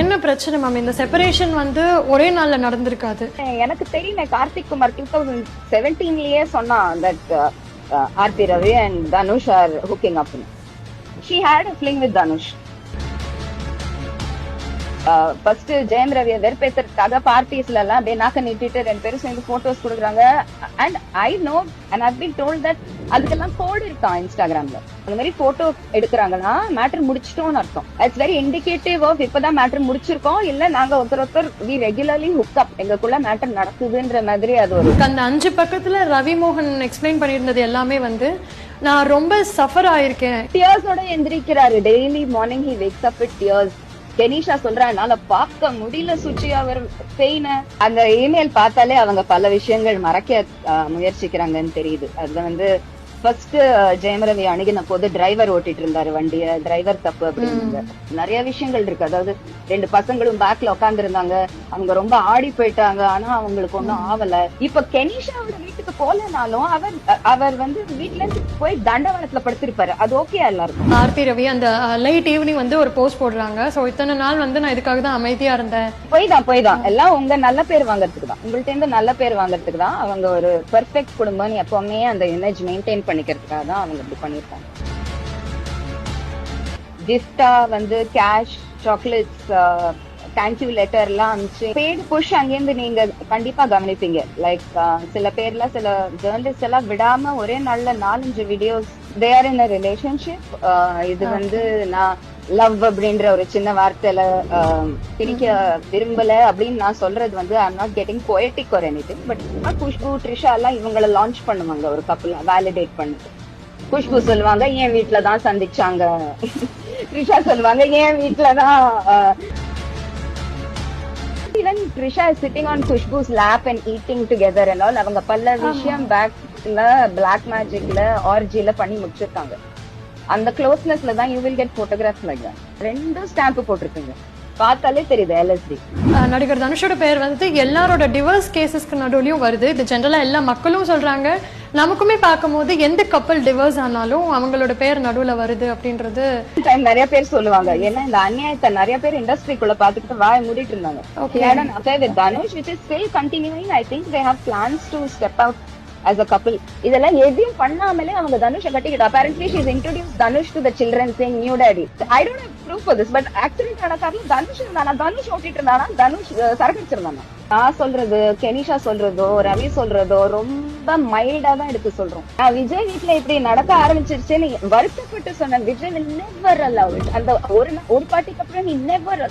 என்ன பிரச்சனை மேம் இந்த செப்பரேஷன் வந்து ஒரே நாள்ல நடந்திருக்காது. எனக்கு தெரியல கார்த்திக் குமார் டூ தௌசண்ட் செவன்டீன்லயே சொன்னான் that Aarthi Ravi and Dhanush are hooking up she had a with Dhanush. First Jayam ரவியை வெறுப்பேத்துறதுக்காக பார்ட்டிஸ்ல எல்லாம் அப்படியே நாக்க நீட்டிட்டு ரெண்டு பேரும் சேர்ந்து போட்டோஸ் கொடுக்குறாங்க. And I know and I've been told that அதுக்கெல்லாம் கோடு இருக்கான் இன்ஸ்டாகிராம்ல அந்த மாதிரி போட்டோ எடுக்கிறாங்கன்னா மேட்டர் முடிச்சிட்டோம்னு அர்த்தம். இட்ஸ் வெரி இண்டிகேட்டிவ் ஆஃப் இப்பதான் மேட்டர் முடிச்சிருக்கோம். இல்ல நாங்க ஒருத்தர் ஒருத்தர் வி ரெகுலர்லி ஹுக் அப் எங்களுக்குள்ள மேட்டர் நடக்குதுன்ற மாதிரி அது ஒரு அந்த அஞ்சு பக்கத்துல ரவி மோகன் எக்ஸ்பிளைன் பண்ணியிருந்தது எல்லாமே வந்து நான் ரொம்ப சஃபர் ஆயிருக்கேன். டியர்ஸோட எந்திரிக்கிறாரு. Daily morning he wakes up with tears Kenisha சொல்றா என்னால பார்க்க முடியல சுச்சி அவர் பெயின. அந்த இமெயில் பார்த்தாலே அவங்க பல விஷயங்கள் மறைக்க முயற்சிக்கிறாங்கன்னு தெரியுது. அதுல வந்து ஃபர்ஸ்ட் ஜெயம் ரவி அணுகின போது டிரைவர் ஓட்டிட்டு இருந்தாரு வண்டிய டிரைவர் தப்பு அப்படின்னு நிறைய விஷயங்கள் இருக்கு. அதாவது ரெண்டு பசங்களும் பேக்ல உட்கார்ந்து இருந்தாங்க அவங்க ரொம்ப ஆடி போயிட்டாங்க. ஆனா அவங்களுக்கு ஒண்ணும் ஆவல. இப்ப கெனிஷாவோட வீட்டுக்கு போலனாலும் அவர் அவர் வந்து வீட்ல இருந்து போய் தண்டவாளத்துல படுத்திருப்பாரு. அது ஓகே எல்லாருக்கும். ஆர்த்தி ரவி அந்த லைட் ஈவினிங் வந்து ஒரு போஸ்ட் போடுறாங்க. ஸோ இத்தனை நாள் வந்து நான் இதுக்காக தான் அமைதியா இருந்தேன். போய் தான் போய் தான். எல்லாம் உங்க நல்ல பேர் வாங்குறதுக்கு தான். உங்கள்ட்ட இருந்து நல்ல பேர் வாங்குறதுக்கு தான் அவங்க ஒரு பெர்ஃபெக்ட் குடும்பம்னு எப்பவுமே அந்த இமேஜ் மெயின்டைன் பண்ணிக்கிறதுக்காக தான் அவங்க இப்படி பண்ணிருக்காங்க கிஃப்டா வந்து கேஷ் சாக்லேட்ஸ் தேங்க்யூ லெட்டர் எல்லாம் அனுப்பிச்சு பேடு புஷ் அங்கேருந்து நீங்க கண்டிப்பா கவனிப்பீங்க. லைக் சில பேர்ல சில ஜேர்னலிஸ்ட் எல்லாம் விடாம ஒரே நாள்ல நாலஞ்சு வீடியோஸ் தேர் இன் ரிலேஷன்ஷிப் இது வந்து நான் லவ் அப்படின்ற ஒரு சின்ன வார்த்தையில திணிக்க விரும்பல அப்படின்னு நான் சொல்றது வந்து I'm not getting poetic or anything but Khushbu Trisha எல்லாம் இவங்கள லான்ச் பண்ணுவாங்க ஒரு கப்பல் வேலிடேட் பண்ணிட்டு. குஷ்பு சொல்லுவாங்க என் வீட்ல தான் சந்திச்சாங்க? த்ரிஷா சொல்லுவாங்க என் வீட்ல தான்? Even Trisha sitting on Khushbu's lap and eating together and all அவங்க பல விஷயம் பேக்ல பிளாக் மேஜிக்ல ஆர்ஜில பண்ணி முடிச்சிருக்காங்க. அந்த க்ளோஸ்னஸ்ல தான் you will get photographs like ரெண்டும் ஸ்டாம்ப் போட்டிருக்குங்க. பார்த்தாலே தெரியுது எல்எஸ்டி நடிகர் தனுஷோட பேர் வந்து எல்லாரோட டிவோர்ஸ் கேசஸ்க்கு நடுவுலயும் வருது. இது ஜென்ரலா எல்லா மக்களும் சொல்றாங்க. நமக்குமே பார்க்கும்போது எந்த கப்பல் டிவோர்ஸ் ஆனாலும் அவங்களோட பேர் நடுவுல வருது அப்படின்றது நிறைய பேர் சொல்லுவாங்க. ஏன்னா இந்த அநியாயத்தை நிறைய பேர் இண்டஸ்ட்ரிக்குள்ள பாத்துக்கிட்டு வாய மூடிட்டு இருந்தாங்க. Okay. He had an affair with Dhanush, which is still continuing. I think as a couple இதெல்லாம் எதையும் பண்ணாமலே அவங்க தனுஷ கட்டிக்கிட்டா. Apparently she's introduce Dhanush to the children saying new daddy I don't have proof for this but accident ஆன காரணம் தனுஷ் இருந்தானா? தனுஷ் ஓட்டிட்டு இருந்தானா? தனுஷ் அஹ், சரக்கு நான் சொல்றது கெனிஷா சொல்றதோ ரவி சொல்றதோ ரொம்ப மைல்டா தான் எடுத்து சொல்றோம். நான் விஜய் வீட்ல இப்படி நடக்க ஆரம்பிச்சிருச்சுன்னு வருத்தப்பட்டு சொன்ன விஜய் நெவர் never அந்த ஒரு ஒரு பாட்டிக்கு அப்புறம் நீ நெவர்